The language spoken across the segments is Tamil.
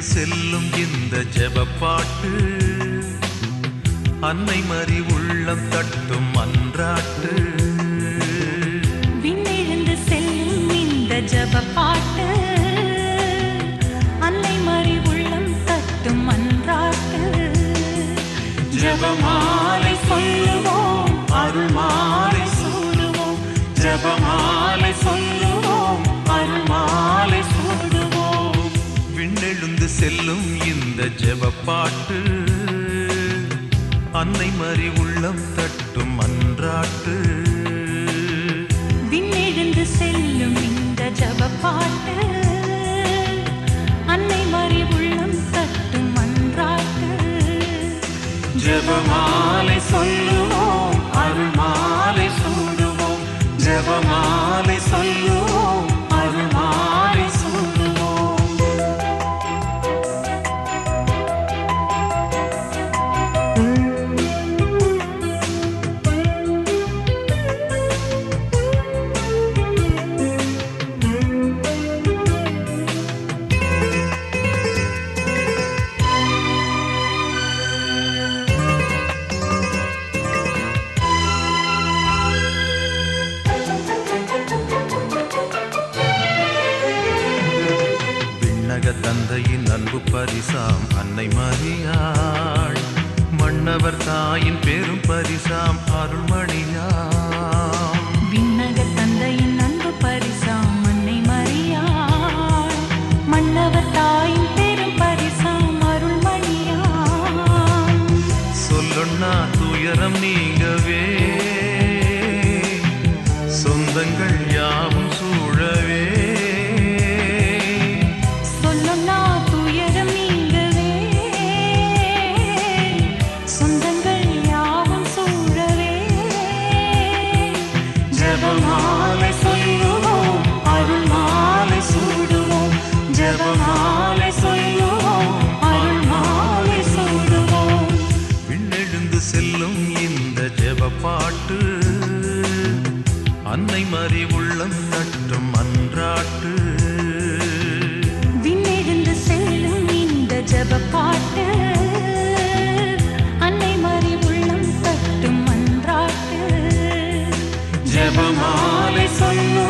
என்று செல்லும் இந்த ஜெபப்பாட்டு. அன்னை மறி உள்ளம் தட்டும் அன்றாட்டு. விண்ணெழுந்து செல்லும் இந்த ஜப அன்னை மறி உள்ளம் தட்டும் அன்றாட்டு. ஜபமாலை சொல்லுவோம் அருள்மாலை சொல்லுவோம் ஜபமா செல்லும் இந்த ஜெபப்பாட்டு. அன்னை மறி உள்ளம் தட்டும் அன்றாட்டு. விண்ணெழுந்து செல்லும் இந்த ஜப பாட்டு அன்னை மறி உள்ளம் தட்டும் அன்றாட்டு. ஜபமாலை சொல்லுவோம். அன்பு பரிசாம் அன்னை மரியாள். மன்னவர் தாயின் பெரும் பரிசாம் அருள்மணியாம். விண்ணக தந்தையின் அன்பு பரிசாம் அன்னை மரியாள். மன்னவர் தாயின் பெரும் பரிசாம் அருள்மணியாம் சொல்லுண்ணா துயரம் நீங்கவே. சொந்தங்கள் யாவும் சூழவே. சொல்லுன்னா ஜபமாலை சொல்லுவோம் அருள்மாலை சூடுவோம். ஜபமாலை சொல்லுவோம் அருள்மாலை சூடுவோம். விண்ணெழுந்து செல்லும் இந்த ஜெபப்பாட்டு அன்னை மறி ஜபமாலை சொல்லுவோம்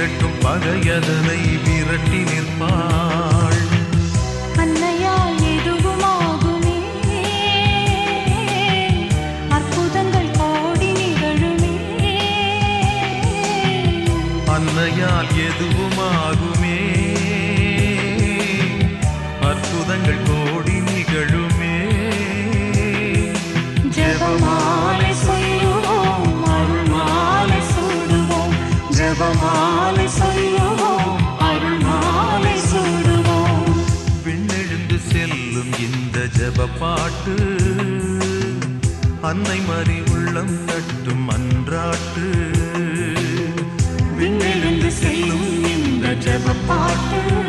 மிரட்டும் பகையதனை விரட்டி நிற்பாள். அன்னையால் எதுவுமாகுமே. அற்புதங்கள் கோடி நிகழுமே. அன்னையால் எதுவுமாகுமே இந்த ஜெபப்பாட்டு அன்னை மறி உள்ளம் தட்டும் அன்றாட்டு. விண்ணிலிருந்து செல்லும் இந்த ஜெப பாட்டு.